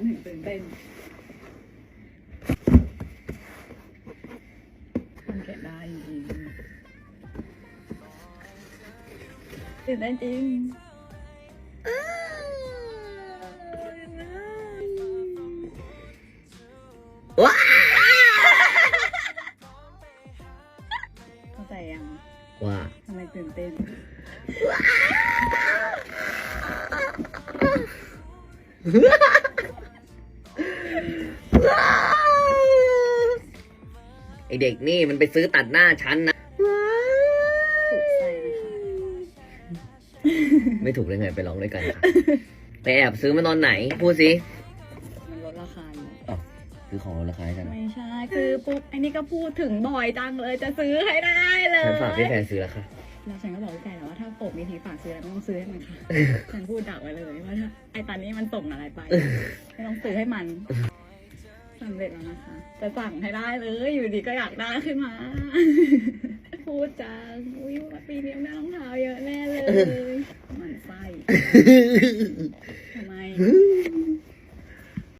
มันถึงตื่นเต้นมันแกะได้จริงๆตื่นเต้นจริงว้าเข้าใจยังว่าทำไมตื่นเต้น ไอเด็กนี่มันไปซื้อตัดหน้าฉันนะ ถูกใจนะคะ ไม่ถูกเลยไงไปร้องด้วยกันค่ะไปแอบซื้อมาตอนไหน พูดสิ มันลดราคาอยู่อ๋อซื้อของลดราคาให้กันนะไม่ใช่คือปุ๊บไอ้นี่ก็พูดถึงบ่อยจังเลยจะซื้อให้ได้เลยฉันฝากพี่แฟนซื้อแล้วค่ะ แล้วฉันก็บอกพี่แฟนแล้วว่าถ้าโปบมีทีฝากซื้ออะไรไม่ต้องซื้อให้มันค่ะ ฉันพูดดักไว้เลยว่าถ้าไอ้ตอนนี้มันส่งอะไรไป ไม่ต้องซื้อให้มันสำ เร็จแล้วนะคะ จะสั่งให้ได้เลย อยู่ดีก็อยากได้ขึ้นมา พูดจังอุ้ยปีนี้ได้รองเท้าเยอะแน่เลยหมันไส้ทำไม